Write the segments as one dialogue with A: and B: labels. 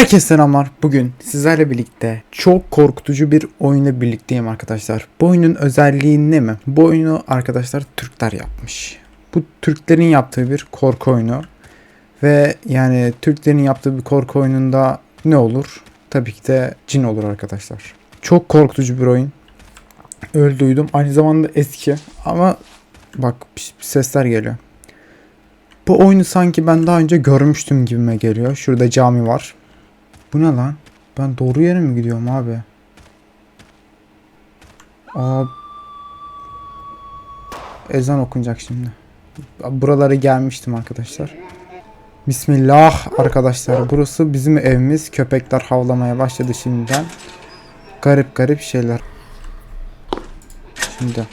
A: Herkese selamlar. Bugün sizlerle birlikte çok korkutucu bir oyunla birlikteyim arkadaşlar. Bu oyunun özelliği ne mi? Bu oyunu arkadaşlar Türkler yapmış. Bu Türklerin yaptığı bir korku oyunu. Ve yani Türklerin yaptığı bir korku oyununda ne olur? Tabii ki de cin olur arkadaşlar. Çok korkutucu bir oyun. Öyle duydum. Aynı zamanda eski ama bak sesler geliyor. Bu oyunu sanki ben daha önce görmüştüm gibime geliyor. Şurada cami var. Bu ne lan? Ben doğru yere mi gidiyorum abi? Aa, ezan okunacak şimdi. Buralara gelmiştim arkadaşlar. Bismillah arkadaşlar. Burası bizim evimiz. Köpekler havlamaya başladı şimdiden. Garip garip şeyler. Şimdi.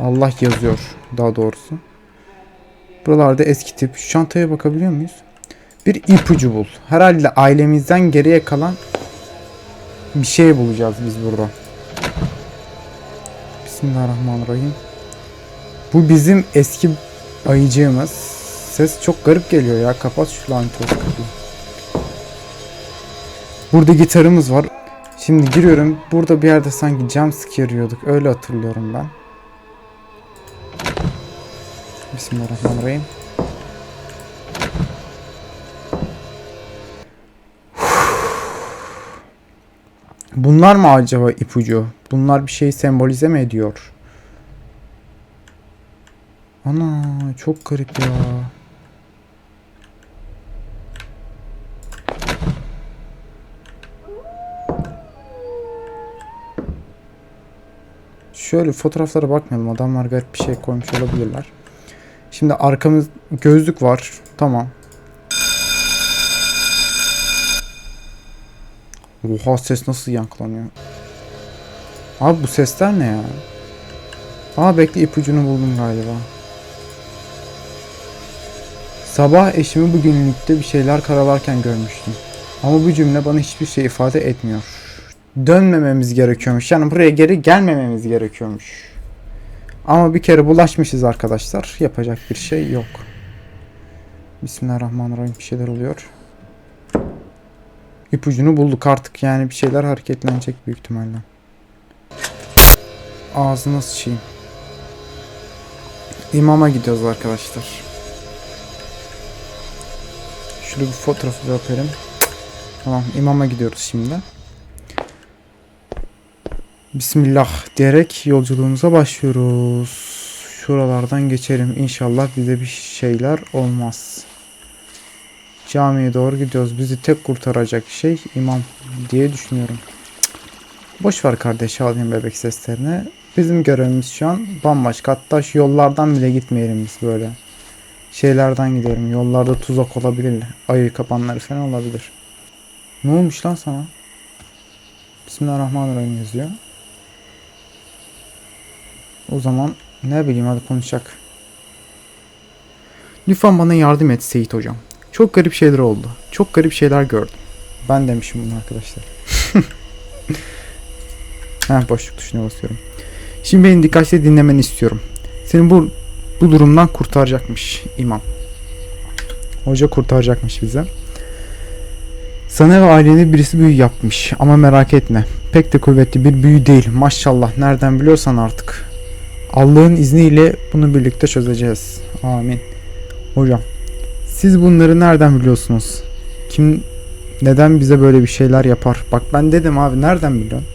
A: Allah yazıyor daha doğrusu. Buralarda eski tip. Şu çantaya bakabiliyor muyuz? Bir ipucu bul. Herhalde ailemizden geriye kalan bir şey bulacağız biz burada. Bismillahirrahmanirrahim. Bu bizim eski ayıcığımız. Ses çok garip geliyor ya. Kapat şu lanet. Burada gitarımız var. Şimdi giriyorum. Burada bir yerde sanki scare yiyorduk. Öyle hatırlıyorum ben. Bismillahirrahmanirrahim. Bunlar mı acaba ipucu? Bunlar bir şey sembolize mi ediyor? Ana çok garip ya. Şöyle fotoğraflara bakmayalım. Adamlar garip bir şey koymuş olabilirler. Şimdi arkamız gözlük var. Tamam. Oha ses nasıl yankılanıyor? Abi bu sesler ne ya? Aa bekle ipucunu buldum galiba. Sabah eşimi bu günlükte bir şeyler karalarken görmüştüm. Ama bu cümle bana hiçbir şey ifade etmiyor. Dönmememiz gerekiyormuş. Yani buraya geri gelmememiz gerekiyormuş. Ama bir kere bulaşmışız arkadaşlar. Yapacak bir şey yok. Bismillahirrahmanirrahim bir şeyler oluyor. İpucunu bulduk artık yani bir şeyler hareketlenecek büyük ihtimalle. Ağzına sıçayım. İmama gidiyoruz arkadaşlar. Şöyle bir fotoğrafı öperim. Tamam imama gidiyoruz şimdi. Bismillah diyerek yolculuğumuza başlıyoruz. Şuralardan geçelim. İnşallah bize bir şeyler olmaz. Camiye doğru gidiyoruz. Bizi tek kurtaracak şey imam diye düşünüyorum. Boş ver kardeş alayım bebek seslerini. Bizim görevimiz şu an bambaşka. Hatta şu yollardan bile gitmeyelim biz böyle. Şeylerden gidelim. Yollarda tuzak olabilir. Ayı kapanları falan olabilir. Ne olmuş lan sana? Bismillahirrahmanirrahim yazıyor. O zaman ne bileyim hadi konuşacak. Lütfen bana yardım et Seyit hocam. Çok garip şeyler oldu. Çok garip şeyler gördüm. Ben demişim bunu arkadaşlar. Heh, boşluk tuşuna basıyorum. Şimdi beni dikkatli dinlemeni istiyorum. Seni bu bu durumdan kurtaracakmış imam. Hoca kurtaracakmış bize. Sana ve ailene birisi büyü yapmış ama merak etme. Pek de kuvvetli bir büyü değil. Maşallah nereden biliyorsan artık. Allah'ın izniyle bunu birlikte çözeceğiz. Amin. Hocam siz bunları nereden biliyorsunuz? Kim neden bize böyle bir şeyler yapar? Bak ben dedim abi nereden biliyorsun?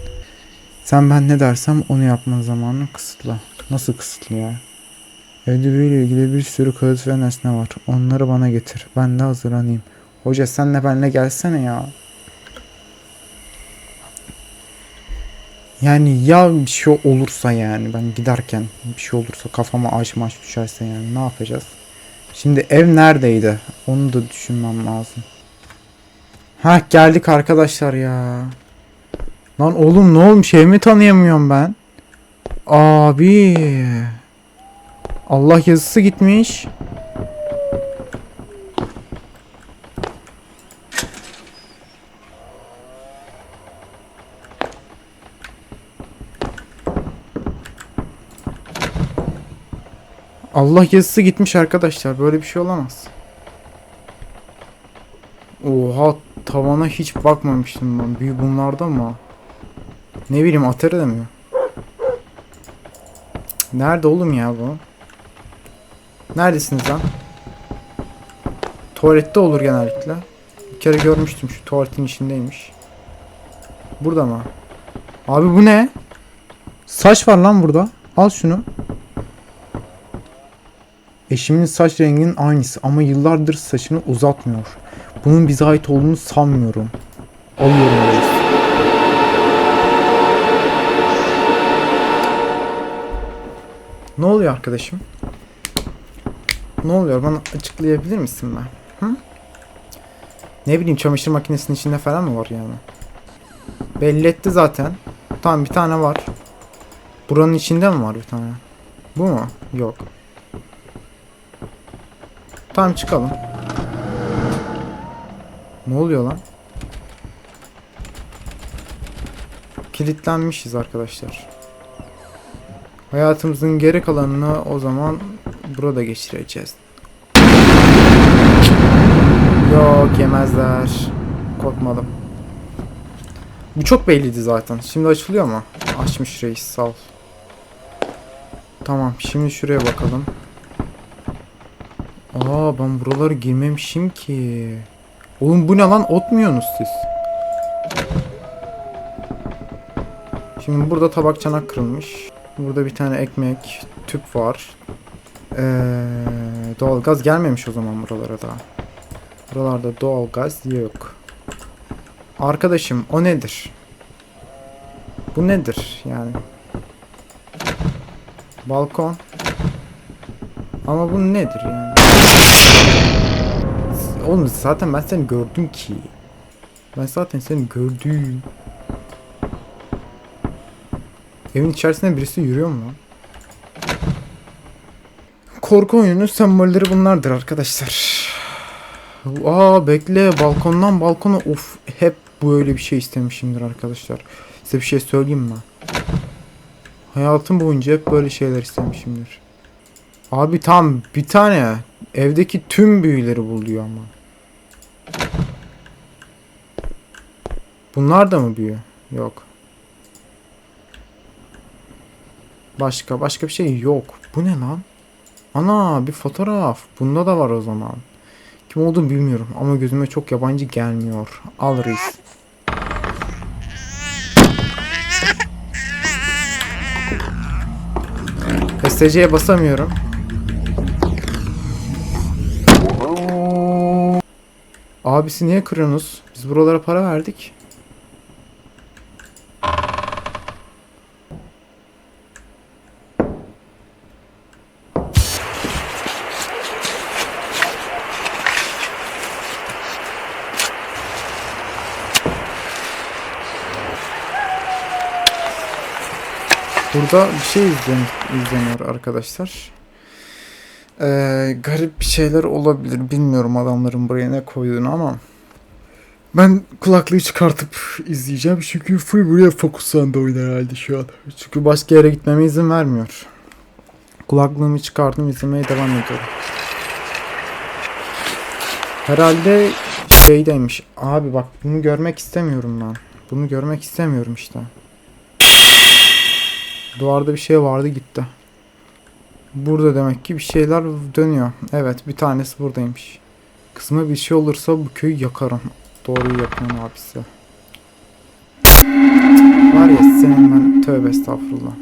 A: Sen ben ne dersem onu yapma zamanı kısıtlı. Nasıl kısıtlı ya? Biriyle ilgili bir sürü kağıt ve nesne var. Onları bana getir. Ben de hazırlanayım. Hoca senle benle gelsene ya. Yani ya bir şey olursa yani ben giderken bir şey olursa kafama ağaç maç düşerse yani ne yapacağız? Şimdi ev neredeydi? Onu da düşünmem lazım. Ha geldik arkadaşlar ya. Lan oğlum ne olmuş evimi tanıyamıyorum ben. Abi. Allah yazısı gitmiş. Allah yazısı gitmiş arkadaşlar. Böyle bir şey olamaz. Oha tavana hiç bakmamıştım ben. Büyük bunlarda mı? Ne bileyim Atari'de mi? Nerede oğlum ya bu? Neredesiniz lan? Tuvalette olur genellikle. Bir kere görmüştüm şu tuvaletin içindeymiş. Burada mı? Abi bu ne? Saç var lan burada. Al şunu. Eşimin saç renginin aynısı ama yıllardır saçını uzatmıyor. Bunun bize ait olduğunu sanmıyorum. Alıyorum reis. Ne oluyor arkadaşım? Ne oluyor? Bana açıklayabilir misin ben? Hı? Ne bileyim çamaşır makinesinin içinde falan mı var yani? Belli etti zaten. Tamam bir tane var. Buranın içinde mi var bir tane? Bu mu? Yok. Tamam çıkalım. Ne oluyor lan? Kilitlenmişiz arkadaşlar. Hayatımızın geri kalanını o zaman burada geçireceğiz. Yok yemezler. Korkmadım. Bu çok belliydi zaten. Şimdi açılıyor mu? Açmış reis sağ ol. Tamam şimdi şuraya bakalım. Aa ben buralara girmemişim ki. Oğlum bu ne lan ot mu siz? Şimdi burada tabak çanak kırılmış. Burada bir tane ekmek, tüp var. Ee, doğalgaz gelmemiş o zaman buralara da. Buralarda doğalgaz yok. Arkadaşım o nedir? Bu nedir yani? Balkon. Ama bu nedir yani? Oğlum zaten ben seni gördüm ki. Ben zaten seni gördüm. Evin içerisinde birisi yürüyor mu? Korku oyununun sembolleri bunlardır arkadaşlar. Aa bekle balkondan balkona of hep böyle bir şey istemişimdir arkadaşlar. Size bir şey söyleyeyim mi? Hayatım boyunca hep böyle şeyler istemişimdir. Abi tam bir tane evdeki tüm büyüleri buluyor ama. Bunlar da mı büyü? Yok. Başka başka bir şey yok. Bu ne lan? Ana bir fotoğraf. Bunda da var o zaman. Kim olduğunu bilmiyorum ama gözüme çok yabancı gelmiyor. Al reis. SC'ye basamıyorum. Abisi niye kırıyorsunuz? Biz buralara para verdik. Burada bir şey izlen izleniyor arkadaşlar. Ee, garip bir şeyler olabilir. Bilmiyorum adamların buraya ne koyduğunu ama. Ben kulaklığı çıkartıp izleyeceğim. Çünkü full buraya fokuslandı oyun herhalde şu an. Çünkü başka yere gitmeme izin vermiyor. Kulaklığımı çıkardım izlemeye devam ediyorum. Herhalde şeydeymiş. Abi bak bunu görmek istemiyorum ben. Bunu görmek istemiyorum işte. Duvarda bir şey vardı gitti. Burada demek ki bir şeyler dönüyor. Evet bir tanesi buradaymış. Kısma bir şey olursa bu köyü yakarım. Doğruyu yapıyorum abisi. Var ya senin ben tövbe estağfurullah.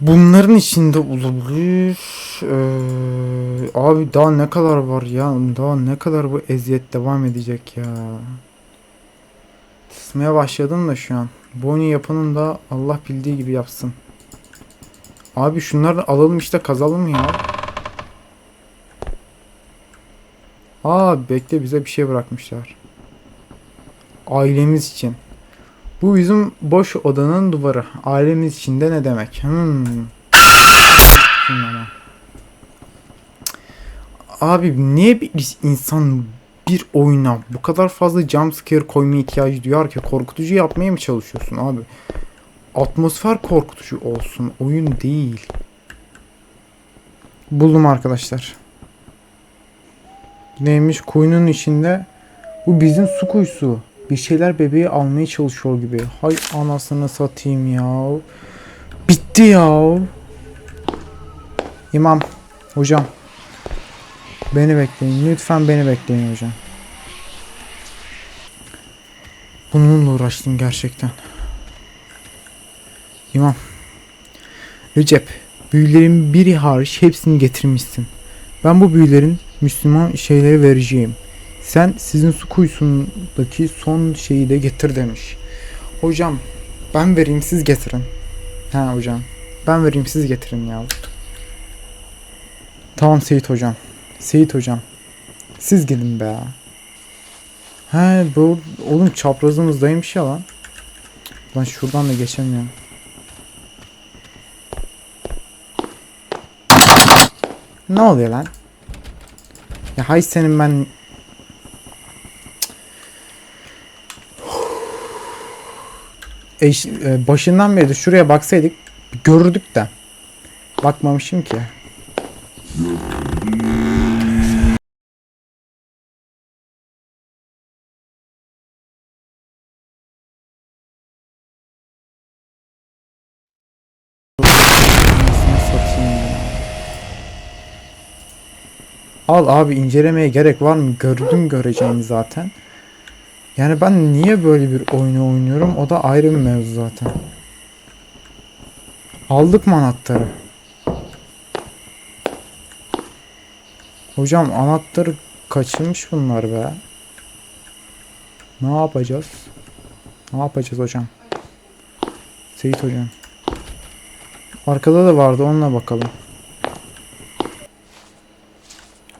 A: Bunların içinde olabilir. Ee, abi daha ne kadar var ya? Daha ne kadar bu eziyet devam edecek ya? Tırsmaya başladım da şu an. Bu oyunu yapanın da Allah bildiği gibi yapsın. Abi şunları alalım işte kazalım ya. Aa bekle bize bir şey bırakmışlar. Ailemiz için. Bu bizim boş odanın duvarı. Ailemiz için de ne demek? Hmm. Abi niye bir insan bir oyuna bu kadar fazla jumpscare koyma ihtiyacı duyar ki korkutucu yapmaya mı çalışıyorsun abi? Atmosfer korkutucu olsun, oyun değil. Buldum arkadaşlar. Neymiş kuyunun içinde. Bu bizim su kuyusu. Bir şeyler bebeği almaya çalışıyor gibi. Hay anasını satayım ya. Bitti ya. İmam. Hocam. Beni bekleyin. Lütfen beni bekleyin hocam. Bununla uğraştım gerçekten. İmam. Recep. Büyülerin biri hariç hepsini getirmişsin. Ben bu büyülerin Müslüman şeyleri vereceğim. Sen sizin su kuyusundaki son şeyi de getir demiş. Hocam ben vereyim siz getirin. Ha hocam. Ben vereyim siz getirin ya. Tamam Seyit hocam. Seyit hocam. Siz gidin be. He bu oğlum çaprazımızdaymış ya lan. Lan şuradan da geçemiyorum. Ne oluyor lan? Ya hay senin ben Eş, e, başından beri de şuraya baksaydık görürdük de. Bakmamışım ki. Al abi incelemeye gerek var mı? Gördüm göreceğini zaten. Yani ben niye böyle bir oyunu oynuyorum? O da ayrı bir mevzu zaten. Aldık mı anahtarı? Hocam anahtarı kaçırmış bunlar be. Ne yapacağız? Ne yapacağız hocam? Seyit hocam. Arkada da vardı onunla bakalım.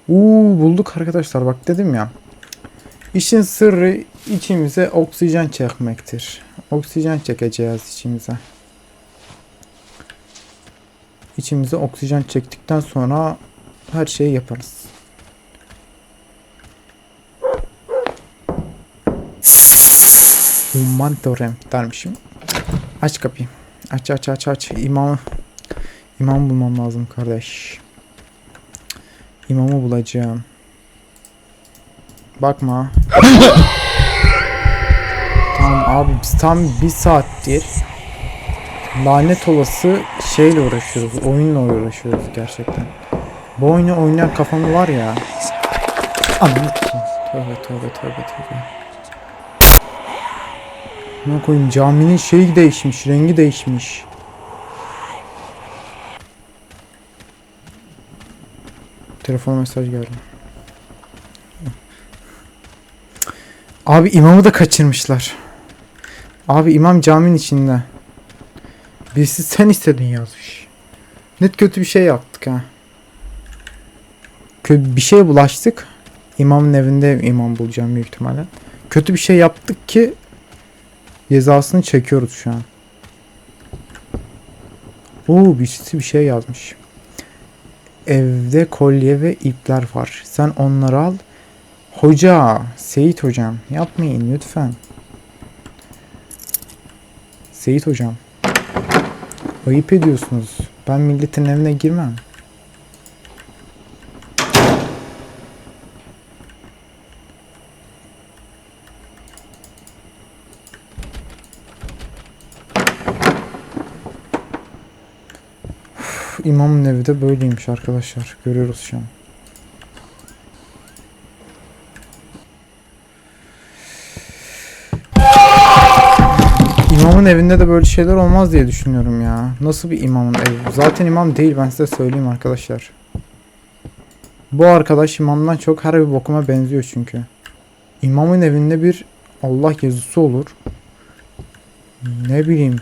A: Uuu bulduk arkadaşlar bak dedim ya. İşin sırrı içimize oksijen çekmektir. Oksijen çekeceğiz içimize. İçimize oksijen çektikten sonra her şeyi yaparız. Humantorem dermişim. Aç kapıyı. Aç aç aç aç. İmamı. İmam bulmam lazım kardeş. İmamı bulacağım. Bakma. tamam abi biz tam bir saattir lanet olası şeyle uğraşıyoruz. Oyunla uğraşıyoruz gerçekten. Bu oyunu oynayan kafamı var ya. Anlat. Tövbe tövbe tövbe tövbe. Ne koyayım caminin şeyi değişmiş, rengi değişmiş. Telefon mesaj geldi. Abi imamı da kaçırmışlar. Abi imam caminin içinde. Birisi sen istedin yazmış. Net kötü bir şey yaptık ha. Kötü bir şeye bulaştık. İmamın evinde imam bulacağım büyük ihtimalle. Kötü bir şey yaptık ki cezasını çekiyoruz şu an. Oo birisi bir şey yazmış. Evde kolye ve ipler var. Sen onları al. Hoca, Seyit hocam yapmayın lütfen. Seyit hocam. Ayıp ediyorsunuz. Ben milletin evine girmem. Üf, İmamın evi de böyleymiş arkadaşlar. Görüyoruz şu an. İmamın evinde de böyle şeyler olmaz diye düşünüyorum ya. Nasıl bir imamın evi? Zaten imam değil ben size söyleyeyim arkadaşlar. Bu arkadaş imamdan çok her bir bokuma benziyor çünkü. İmamın evinde bir Allah yazısı olur. Ne bileyim